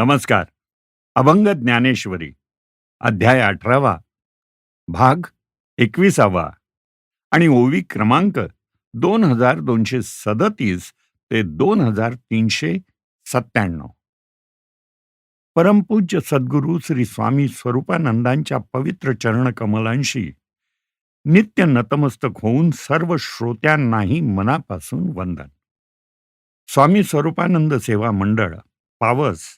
नमस्कार. अभंग ज्ञानेश्वरी अध्याय अठरावा भाग एकविसावा आणि ओवी क्रमांक दोन हजार दोनशे सदतीस ते दोन हजार तीनशे सत्त्याण्णव. परमपूज्य सद्गुरू श्री स्वामी स्वरूपानंदांच्या पवित्र चरणकमलांशी नित्य नतमस्तक होऊन सर्व श्रोत्यांनाही मनापासून वंदन. स्वामी स्वरूपानंद सेवा मंडळ पावस.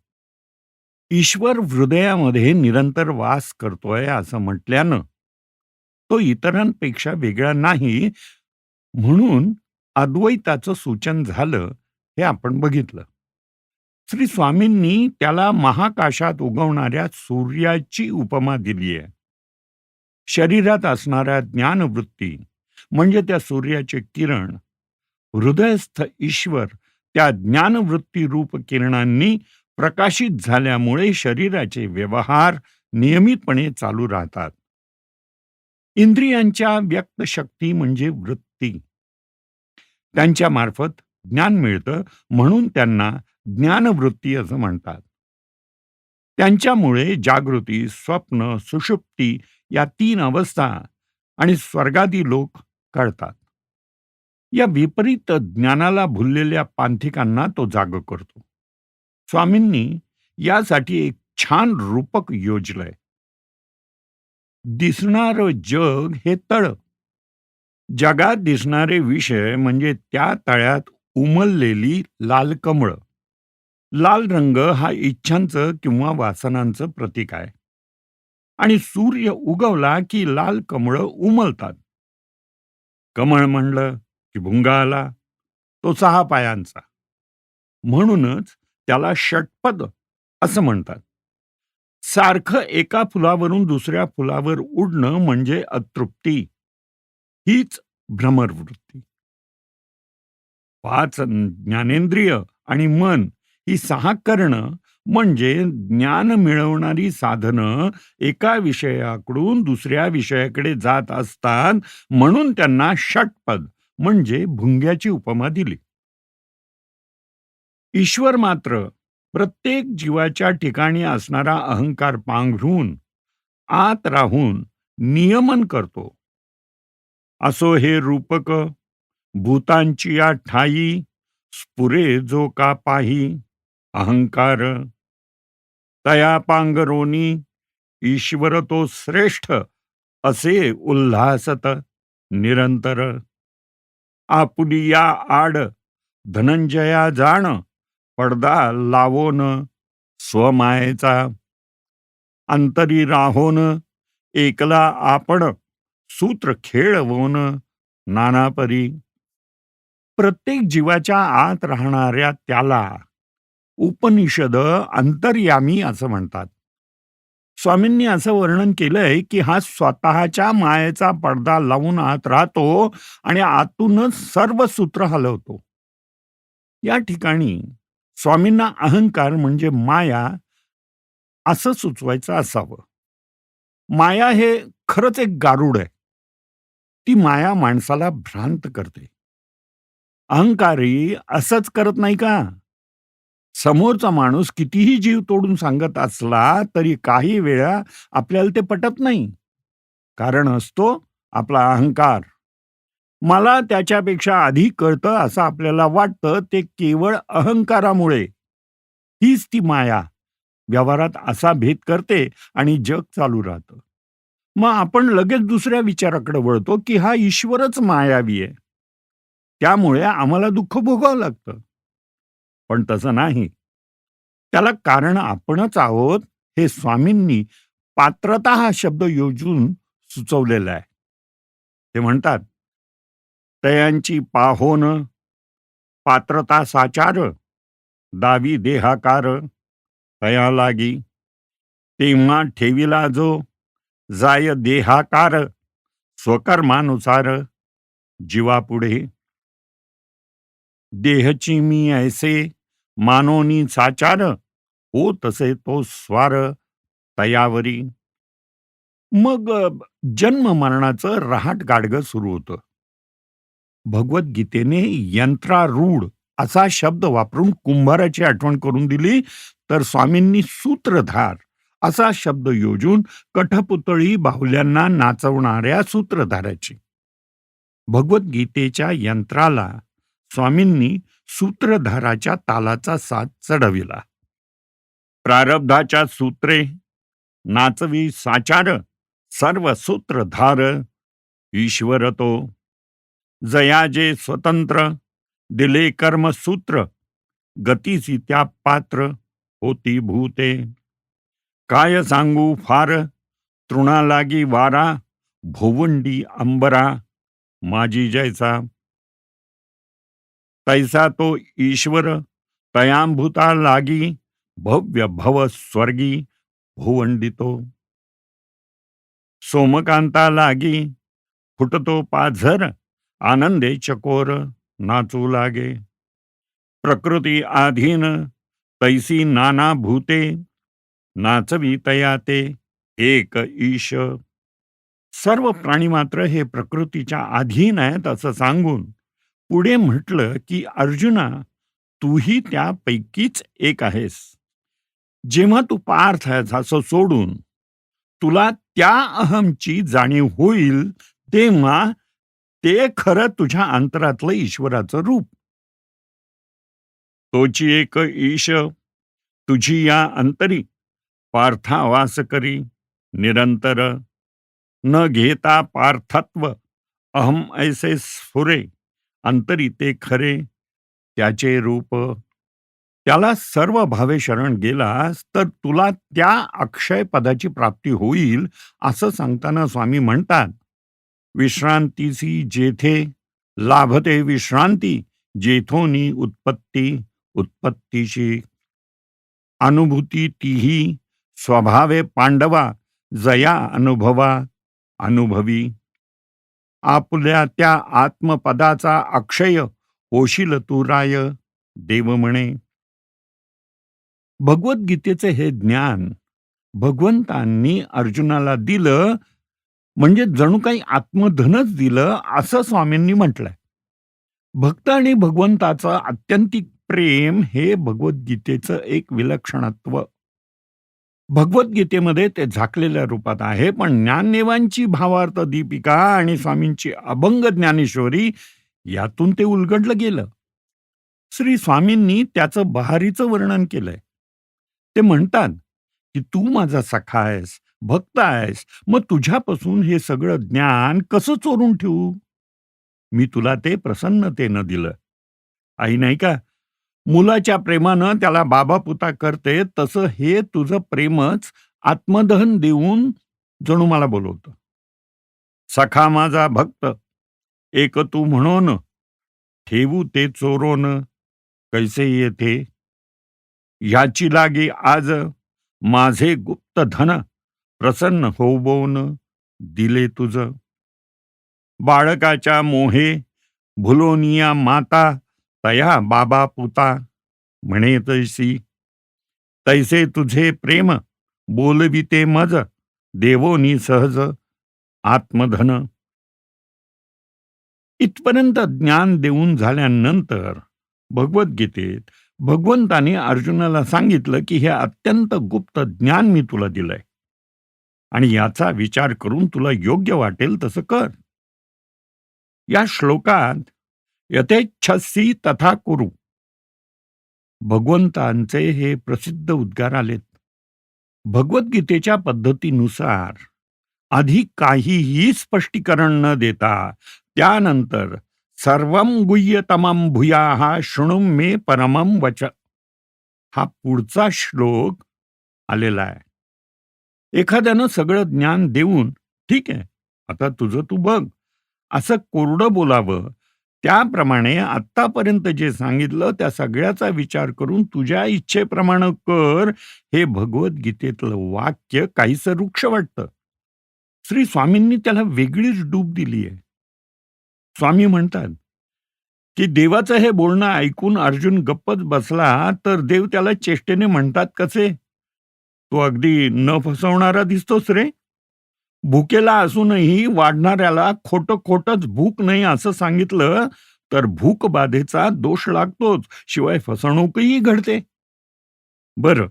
ईश्वर हृदयामध्ये निरंतर वास करतोय असं म्हटल्यानं तो इतरांपेक्षा वेगळा नाही. म्हणून अद्वैताचं सूचन झालं हे आपण बघितलं. श्री स्वामींनी त्याला महाकाशात उगवणाऱ्या सूर्याची उपमा दिली आहे. शरीरात असणाऱ्या ज्ञानवृत्ती म्हणजे त्या सूर्याचे किरण हृदयस्थ ईश्वर त्या ज्ञानवृत्ती रूप किरणांनी प्रकाशित झाल्यामुळे शरीराचे व्यवहार नियमितपणे चालू राहतात. इंद्रियांच्या व्यक्त शक्ती म्हणजे वृत्ती. त्यांच्या मार्फत ज्ञान मिळतं म्हणून त्यांना ज्ञानवृत्ती असं म्हणतात. त्यांच्यामुळे जागृती स्वप्न सुषुप्ती या तीन अवस्था आणि स्वर्गादी लोक कळतात. या विपरीत ज्ञानाला भुललेल्या पांथिकांना तो जाग करतो. स्वामींनी यासाठी एक छान रूपक योजलंय. दिसणार जग हे तळ. जगात दिसणारे विषय म्हणजे त्या तळ्यात उमललेली लाल कमळ. लाल रंग हा इच्छांचं किंवा वासनांचं प्रतीक आहे. आणि सूर्य उगवला की लाल कमळ उमलतात. कमळ म्हणलं की भुंगा आला तो सहा पायांचा. म्हणूनच त्याला षटपद असं म्हणतात. सारखं एका फुलावरून दुसऱ्या फुलावर उडणं म्हणजे अतृप्ती. हीच भ्रमरवृत्ती. पाच ज्ञानेंद्रिय आणि मन ही सहा करणं म्हणजे ज्ञान मिळवणारी साधनं एका विषयाकडून दुसऱ्या विषयाकडे जात असतात म्हणून त्यांना षटपद म्हणजे भुंग्याची उपमा दिली. ईश्वर मात्र प्रत्येक जीवाच्या ठिकाणी असणारा अहंकार पांघरून आत राहून नियमन करतो. असो हे रूपक भूतांची या ठाई स्फुरे जो का पाही अहंकार. तया पांगरोनी ईश्वर तो श्रेष्ठ असे उल्हासत निरंतर. आपुली या आड धनंजया जाण पडदा लावोन स्वमायेचा. अंतरी राहोन एकला आपण सूत्र खेळवोन नानापरी. प्रत्येक जीवाच्या आत राहणाऱ्या त्याला उपनिषद अंतर्यामी असं म्हणतात. स्वामींनी असं वर्णन केलंय की हा स्वतःच्या मायेचा पडदा लावून आत राहतो आणि आतूनच सर्व सूत्र हलवतो. या ठिकाणी स्वामींना अहंकार म्हणजे माया असं सुचवायचं असावं. माया हे खरंच एक गारुड आहे. ती माया माणसाला भ्रांत करते. अहंकारी असंच करत नाही का? समोरचा माणूस कितीही जीव तोडून सांगत असला तरी काही वेळा आपल्याला ते पटत नाही. कारण असतो आपला अहंकार. मला त्याच्यापेक्षा अधिक कळतं असं आपल्याला वाटतं ते केवळ अहंकारामुळे. हीच ती माया. व्यवहारात असा भेद करते आणि जग चालू राहतं. मग आपण लगेच दुसऱ्या विचाराकडे वळतो की हा ईश्वरच मायावी आहे. त्यामुळे आम्हाला दुःख भोगावं लागतं. पण तसं नाही. त्याला कारण आपणच आहोत हे स्वामींनी पात्रता हा शब्द योजून सुचवलेला आहे. ते म्हणतात तयांची पाहोन पात्रता साचार दावी देहाकार तया लागी. तेव्हा ठेविला जो जाय देहाकार स्वकर्मानुसार जीवापुढे. देहची मी ऐसे मानोनी साचार हो तसे तो स्वार तयावरी. मग जन्म मरणाचं रहाट गाडगं सुरू होतं. भगवद्गीतेने यंत्रारूढ असा शब्द वापरून कुंभाराची आठवण करून दिली तर स्वामींनी सूत्रधार असा शब्द योजून कठपुतळी बाहुल्यांना नाचवणाऱ्या सूत्रधाराची. भगवद्गीतेच्या यंत्राला स्वामींनी सूत्रधाराच्या तालाचा साथ चढविला. प्रारब्धाच्या सूत्रे नाचवी साचार सर्व सूत्रधार ईश्वर तो जयाजे स्वतंत्र दिले कर्मसूत्र गतीसी त्या पात्र होती भूते. काय सांगू फार तृणा लागी वारा भोवंडी अंबरा माझी जैसा. तैसा तो ईश्वर तयांभूता लागी भव्य भव स्वर्गी भुवंडितो सोमकांता लागी फुटतो पाझर आनंदे चकोर नाचू लागे। प्रकृती आधीन तैसी नाना भूते नाचवी तया ते एक ईश। सर्व प्राणी मात्र हे प्रकृतीच्या अधीन आहेत असं सांगून पुढे म्हटलं की अर्जुना तूही त्यापैकीच एक आहेस. जेव्हा तू पार्थ आहेस असं सोडून तुला त्या अहमची जाणीव होईल तेव्हा ते खरं तुझ्या अंतरातलं ईश्वराचं रूप. तोची एक ईश तुझी या अंतरी पार्था वास करी निरंतर. न घेता पार्थत्व अहम ऐसे स्फुरे अंतरी ते खरे त्याचे रूप. त्याला सर्व भावे शरण गेलास तर तुला त्या अक्षय पदाची प्राप्ती होईल असं सांगताना स्वामी म्हणतात. विश्रांतीसी जेथे लाभते विश्रांती जेथोनी उत्पत्ती उत्पत्तीची अनुभूती तीही स्वभावे पांडवा जया अनुभवा अनुभवी. आपल्या त्या आत्मपदाचा अक्षय होशील तू राय देव म्हणे. भगवद्गीतेचे हे ज्ञान भगवंतांनी अर्जुनाला दिलं म्हणजे जणू काही आत्मधनच दिलं असं स्वामींनी म्हटलंय. भक्त आणि भगवंताचं आत्यंतिक प्रेम हे भगवद्गीतेचं एक विलक्षणत्व. भगवद्गीतेमध्ये ते झाकलेल्या रूपात आहे पण ज्ञानदेवांची भावार्थ दीपिका आणि स्वामींची अभंग ज्ञानेश्वरी यातून ते उलगडलं गेलं. श्री स्वामींनी त्याचं बहारीचं वर्णन केलंय. ते म्हणतात की तू माझा सखा आहेस भक्त आहेस मग तुझ्यापासून हे सगळं ज्ञान कसं चोरून ठेवू? मी तुला ते प्रसन्नतेनं दिलं. आई नाही का? मुलाच्या प्रेमानं त्याला बाबा पुता करते तसं हे तुझं प्रेमच आत्मदहन देऊन जणू मला बोलवतं. सखा माझा भक्त एक तू म्हणून ठेवू ते चोरोन कैसे येथे? याची लागे आज माझे गुप्त धन प्रसन्न होवून दिले तुझ. बाळकाच्या मोहे भुलोनिया माता तया बाबा पुता म्हणे तैसी. तैसे तुझे प्रेम बोलविते मज देवोनी सहज आत्मधन. इथपर्यंत ज्ञान देऊन झाल्यानंतर भगवद्गीतेत भगवंताने अर्जुनाला सांगितलं की हे अत्यंत गुप्त ज्ञान मी तुला दिलंय. आणि याचा विचार करून तुला योग्य वाटेल तसं कर. या श्लोकात यथेच्छसी तथा कुरु. भगवंतांचे हे प्रसिद्ध उद्गार आलेत. भगवद्गीतेच्या पद्धतीनुसार आधी काहीही स्पष्टीकरण न देता त्यानंतर सर्व गुह्यतमम भूया हा शृणुम मे परमम वच. हा पुढचा श्लोक आलेला आहे. एखाद्यानं सगळं ज्ञान देऊन ठीक आहे आता तुझं तू बघ. असं कोरडं बोलावं. त्याप्रमाणे आत्तापर्यंत जे सांगितलं त्या सगळ्याचा विचार करून तुझ्या इच्छेप्रमाणे कर. हे भगवद्गीतेतलं वाक्य काहीसं रुक्ष वाटतं. श्री स्वामींनी त्याला वेगळीच डूब दिली आहे स्वामी म्हणतात की देवाचं हे बोलणं ऐकून अर्जुन गप्पच बसला तर देव त्याला चेष्टेने म्हणतात कसे? तो अगदी न फसवणारा दिसतोस रे. भुकेला असूनही वाढणाऱ्याला खोटं खोटंच भूक नाही असं सांगितलं तर भूक बाधेचा दोष लागतोच शिवाय फसवणूकही घडते. बर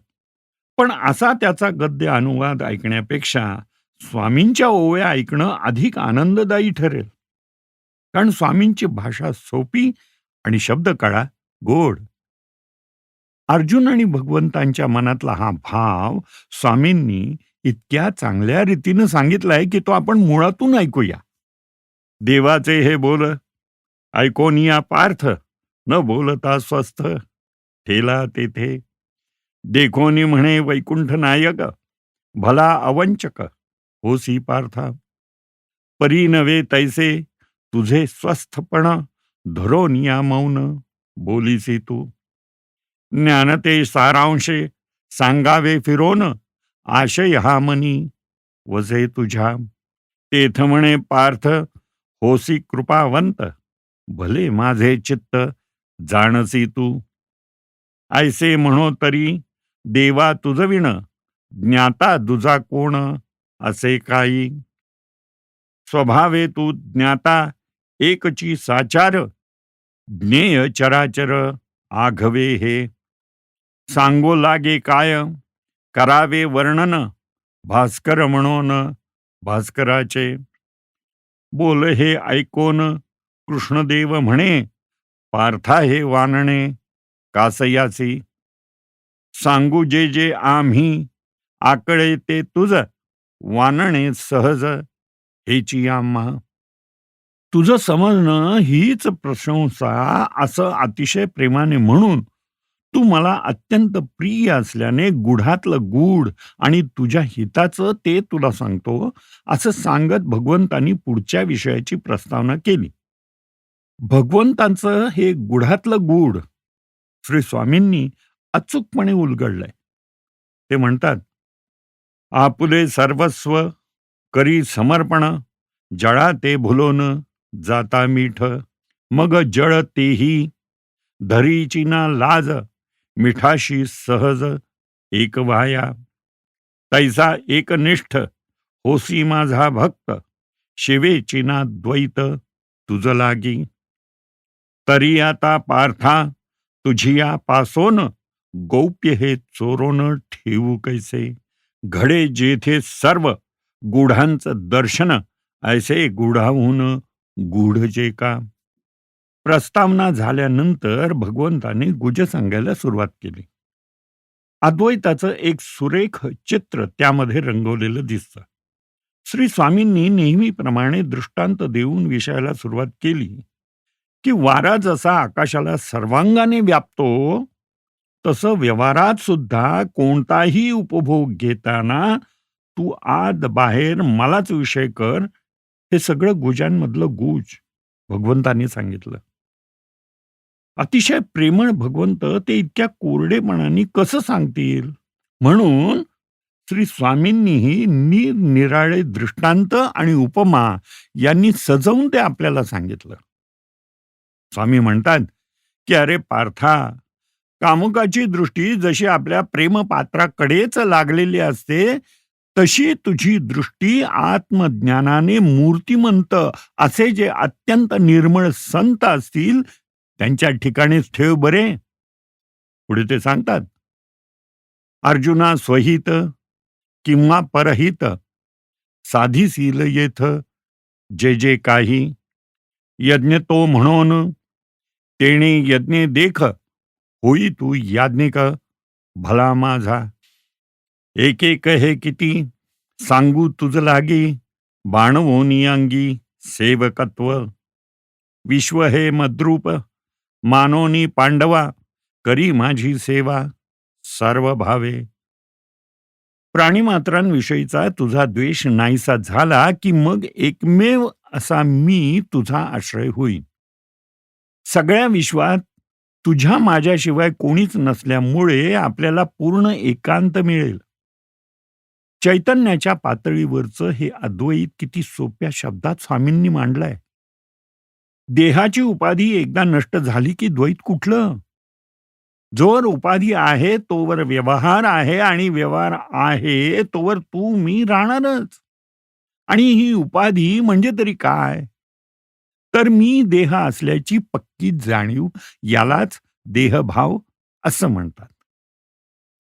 पण असा त्याचा गद्य अनुवाद ऐकण्यापेक्षा स्वामींच्या ओव्या ऐकणं अधिक आनंददायी ठरेल. कारण स्वामींची भाषा सोपी आणि शब्दकळा गोड. अर्जुन आणि भगवंतांच्या मनातला हा भाव स्वामींनी इतक्या चांगल्या रीतीनं सांगितलाय की तो आपण मुळातून ऐकूया. देवाचे हे बोल ऐकोनिया पार्थ न बोलता स्वस्थ ठेला तेथे. देखोनी म्हणे वैकुंठ नायक भला अवंचक होसी पार्था. परी नवे तैसे तुझे स्वस्थपण धरोनिया मौन बोलीसी तू. ज्ञानते सारांशे सांगावे फिरोन आशय हा मनी वसे तुझ्या. तेथ म्हणे पार्थ होसी कृपावंत भले माझे चित्त जाणसी तू. ऐसे म्हणो तरी देवा तुझविण ज्ञाता दुजा कोण असे काही. स्वभावे तू ज्ञाता एकची साचार ज्ञेय चराचर आघवे हे. सांगो लागे काय? करावे वर्णन? भास्कर म्हणून भास्कराचे. बोल हे ऐकोन कृष्णदेव म्हणे पार्था हे वानणे कासयासी. सांगू जे जे आम्ही आकळे ते तुझ वानणे सहज हेची आम्हा. तुझं समजणं हीच प्रशंसा असं अतिशय प्रेमाने म्हणून तू मला अत्यंत प्रिय असल्याने गुढातलं गूढ आणि तुझ्या हिताचं ते तुला सांगतो असं सांगत भगवंतांनी पुढच्या विषयाची प्रस्तावना केली. भगवंतांचं हे गुढातलं गूढ श्री स्वामींनी अचूकपणे उलगडलंय. ते म्हणतात आपुले सर्वस्व करी समर्पण जळा ते भुलोन जाता मीठ मग जळ तेही धरीची ना लाज मिठाशी सहज एक वाया. तैसा एकनिष्ठ होसी माझा भक्त शिवेची ना द्वैत तुझ लागी. तरी आता पार्था तुझिया पासोन गौप्य हे चोरोन ठेवू कैसे? घडे जेथे सर्व गुढांचं दर्शन ऐसे गुढाहून गूढ जे का? प्रस्तावना झाल्यानंतर भगवंताने गुज सांगायला सुरुवात केली. अद्वैताचं एक सुरेख चित्र त्यामध्ये रंगवलेलं दिसतं. श्री स्वामींनी नेहमीप्रमाणे दृष्टांत देऊन विषयाला सुरुवात केली की वारा जसा आकाशाला सर्वांगाने व्यापतो तसं व्यवहारात सुद्धा कोणताही उपभोग घेताना तू आत बाहेर मलाच विषय कर हे सगळं गुजांमधलं गुज भगवंतांनी सांगितलं. अतिशय प्रेमळ भगवंत ते इतक्या कोरडेपणाने कसं सांगतील? म्हणून श्री स्वामींनीही निरनिराळे दृष्टांत आणि उपमा यांनी सजवून ते आपल्याला सांगितलं. स्वामी म्हणतात की अरे पार्था कामुकाची दृष्टी जशी आपल्या प्रेमपात्राकडेच लागलेली असते तशी तुझी दृष्टी आत्मज्ञानाने मूर्तिमंत असे जे अत्यंत निर्मळ संत असतील त्यांच्या ठिकाणीच ठेव बरे. पुढे ते सांगतात अर्जुना स्वहित किंवा परहित साधीशील येथ जे जे काही यज्ञ तो म्हणून तेणे यज्ञ देख होई तू याज्ञिक भला माझा. एक एक हे किती सांगू तुझ लागी बाणवोनी अंगी सेवकत्व विश्व हे मद्रूप मानोनी पांडवा करी माझी सेवा सर्व भावे प्राणीमात्रांविषयीचा तुझा द्वेष नाहीसा झाला की मग एकमेव असा मी तुझा आश्रय होईन. सगळ्या विश्वात तुझ्या माझ्याशिवाय कोणीच नसल्यामुळे आपल्याला पूर्ण एकांत मिळेल. चैतन्याच्या पातळीवरचं हे अद्वैत किती सोप्या शब्दात स्वामींनी मांडलंय. देहाची उपाधी एकदा नष्ट झाली की द्वैत कुठलं? जोवर उपाधी आहे तोवर व्यवहार आहे आणि व्यवहार आहे तोवर तू मी राहणारच. आणि ही उपाधी म्हणजे तरी काय? तर मी देह असल्याची पक्की जाणीव यालाच देहभाव असं म्हणतात.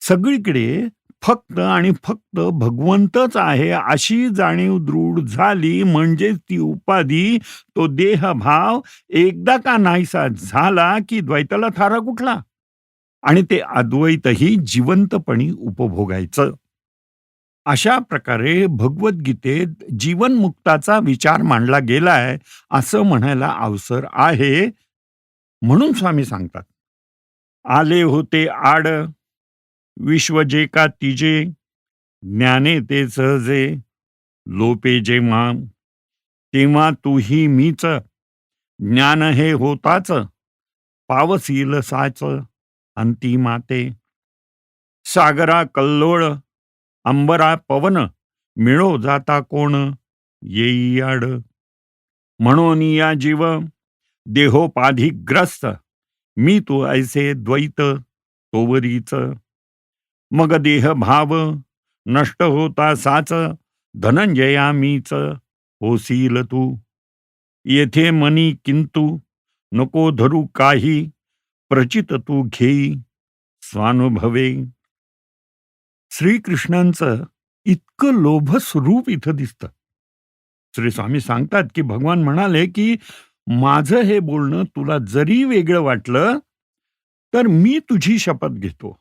सगळीकडे फक्त आणि फक्त भगवंतच आहे अशी जाणीव दृढ झाली. म्हणजेच ती उपाधी तो देहभाव एकदा का नाहीसा झाला की द्वैताला थारा कुठला? आणि ते अद्वैतही जिवंतपणी उपभोगायचं. अशा प्रकारे भगवद्गीतेत जीवनमुक्ताचा विचार मांडला गेलाय असं म्हणायला अवसर आहे म्हणून स्वामी सांगतात. आले होते आड विश्व जे का तिजे ज्ञाने ते सहजे लोपे जेव्हा तेव्हा तूही मीच ज्ञान हे होताच पावसील साच अंतिमाते सागरा कल्लोळ अंबरा पवन मिळो जाता कोण येई आड. म्हणून या जीव देहोपाधिग्रस्त मी तू ऐसे द्वैत तोवरीच. मग देह भाव नष्ट होता साच धनंजया मीच होसील तू. येथे मनी किंतु नको धरू काही प्रचित तू घेई स्वानुभवे. श्रीकृष्णांचं इतकं लोभस रूप इथं दिसतं. श्री स्वामी सांगतात की भगवान म्हणाले की माझं हे बोलणं तुला जरी वेगळं वाटलं तर मी तुझी शपथ घेतो.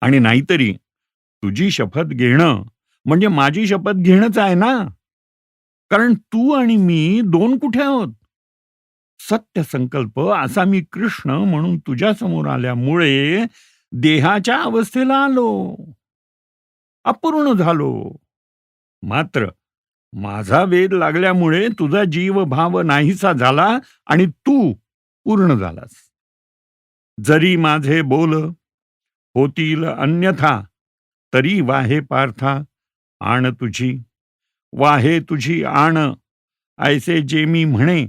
आणि नाहीतरी तुझी शपथ घेणं म्हणजे माझी शपथ घेणंच आहे ना? कारण तू आणि मी दोन कुठे आहोत? सत्य संकल्प असा मी कृष्ण म्हणून तुझ्या समोर आल्यामुळे देहाच्या अवस्थेला आलो. अपूर्ण झालो. मात्र माझा वेद लागल्यामुळे तुझा जीव भाव नाहीसा झाला आणि तू पूर्ण झालास. जरी माझे बोल होतील अन्यथा. तरी वाहे पार्था आण तुझी. वाहे तुझी आण ऐसे जे मी म्हणे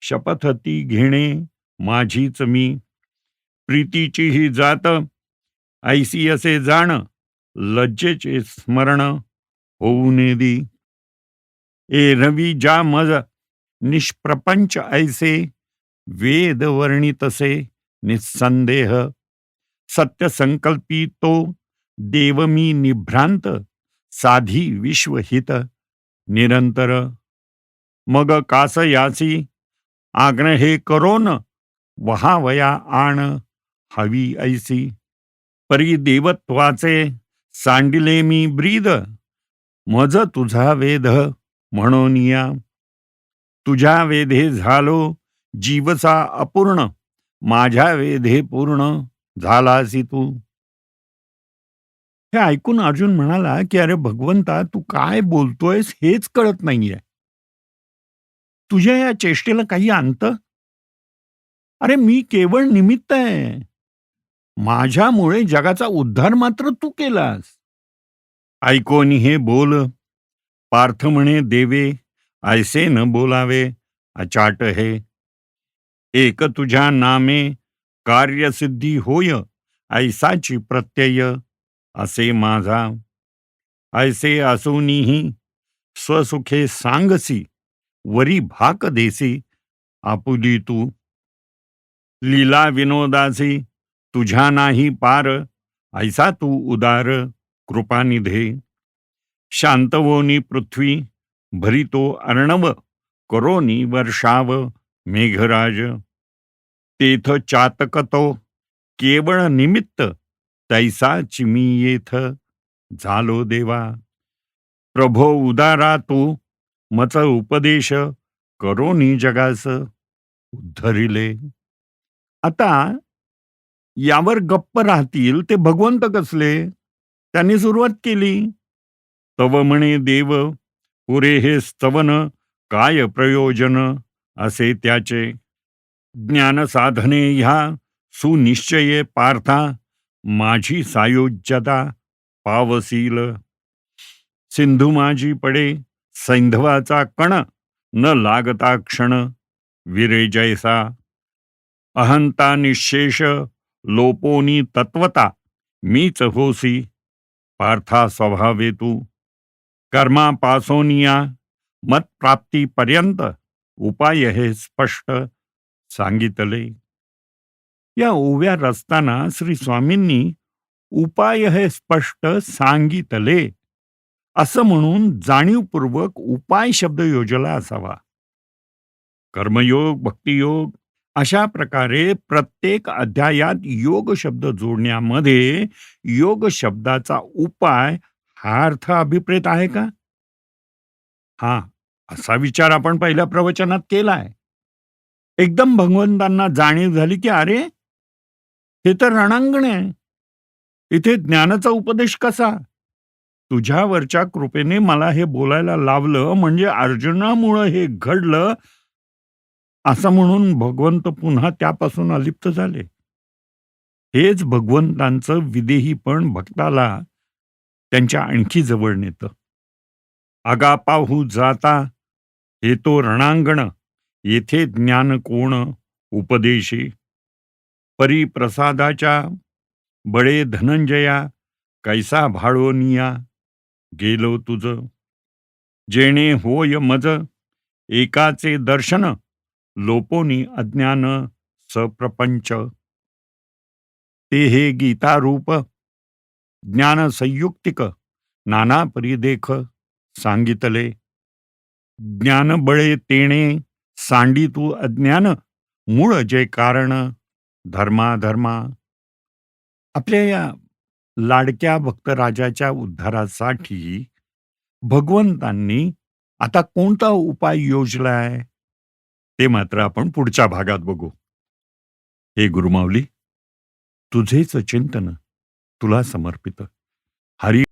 शपथ ती घेणे माझीच मी. प्रीतीची ही जात ऐसी असे जाण लज्जेचे स्मरण होऊ ने दी. ए रवी जा मज निष्प्रपंच ऐसे वेद वर्णितसे निस्संदेह सत्य संकल्पी तो देव मी निभ्रांत साधी विश्वहित निरंतर। मग कास यासी आग्न हे करोन वहावया आण हवी ऐसी। परी देवत्वाचे सांडिले मी ब्रीद मज तुझा वेध म्हणून या तुझ्या वेधे झालो जीवचा अपूर्ण माझ्या वेधे पूर्ण। झाला असी तू? हे ऐकून अर्जुन म्हणाला की अरे भगवंता तू काय बोलतोयस हेच कळत नाहीये. तुझ्या या चेष्टेला काही अंत? अरे मी केवळ निमित्त आहे. माझ्यामुळे जगाचा उद्धार मात्र तू केलास. ऐकोनी हे बोल. पार्थ म्हणे देवे ऐसे न बोलावे अचाट हे. एक तुझ्या नामे कार्यसिद्धी होय ऐसाची प्रत्यय असे माझा. ऐसे असूनही स्वसुखे सांगसी वरी भाक देसी आपुली तू. लीला विनोदासी तुझ्या नाही पार ऐसा तू उदार कृपानिधे शांतवोनी पृथ्वी भरितो अर्णव करोनी वर्षाव मेघराज. तेथ चातकतो. केवळ निमित्त तैसा चिमी येथ. झालो देवा. प्रभो उदारा तू मच उपदेश करोनी जगास. उद्धरिले. आता यावर गप्प राहतील ते भगवंत कसले? त्यांनी सुरुवात केली. तव म्हणे देव पुरे हे स्तवन काय प्रयोजन? असे त्याचे ज्ञानसाधने ह्या सुनिश्चये पार्था माझी सायोज्यता पावसील. सिंधू माझी पडे सैंधवाचा कण न लागता क्षण विरे जैसा. अहंता निशेष लोपोनी तत्वता मीच होसी पार्था स्वभावे तू. कर्मापासोनिया मतप्राप्तीपर्यंत उपाय हे स्पष्ट. सांगितले. या ओव्या रचताना श्री स्वामींनी उपाय हे स्पष्ट सांगितले. असं म्हणून जाणीवपूर्वक उपाय शब्द योजला असावा. कर्मयोग भक्तियोग अशा प्रकारे प्रत्येक अध्यायात योग शब्द जोडण्यामध्ये योग शब्दाचा उपाय हा अर्थ अभिप्रेत आहे का? हा असा विचार आपण पहिल्या प्रवचनात केलाय. एकदम भगवंतांना जाणीव झाली की अरे हे तर रणांगण आहे. इथे ज्ञानाचा उपदेश कसा? तुझ्यावरच्या कृपेने मला हे बोलायला लावलं म्हणजे अर्जुनामुळं हे घडलं असं म्हणून भगवंत पुन्हा त्यापासून अलिप्त झाले. हेच भगवंतांचं विदेही पण भक्ताला त्यांच्या आणखी जवळ नेतं. आगापाहू जाता हे तो रणांगण. येथे ज्ञान कोण उपदेशी. परिप्रसादाच्या बळे धनंजया कैसा भाळोनिया गेलो तुझ. जेणे होय मज एकाचे दर्शन लोपोनी अज्ञान सप्रपंच. ते हे गीतारूप ज्ञान संयुक्तिक नाना परिदेख सांगितले. ज्ञान बळे तेणे सांडी तू अज्ञान मूळ जे कारण धर्मा धर्मा आपल्या या लाडक्या भक्तराजाच्या उद्धारासाठी भगवंतांनी आता कोणता उपाय योजलाय? ते मात्र आपण पुढच्या भागात बघू. हे गुरुमावली तुझेच चिंतन तुला समर्पित. हरी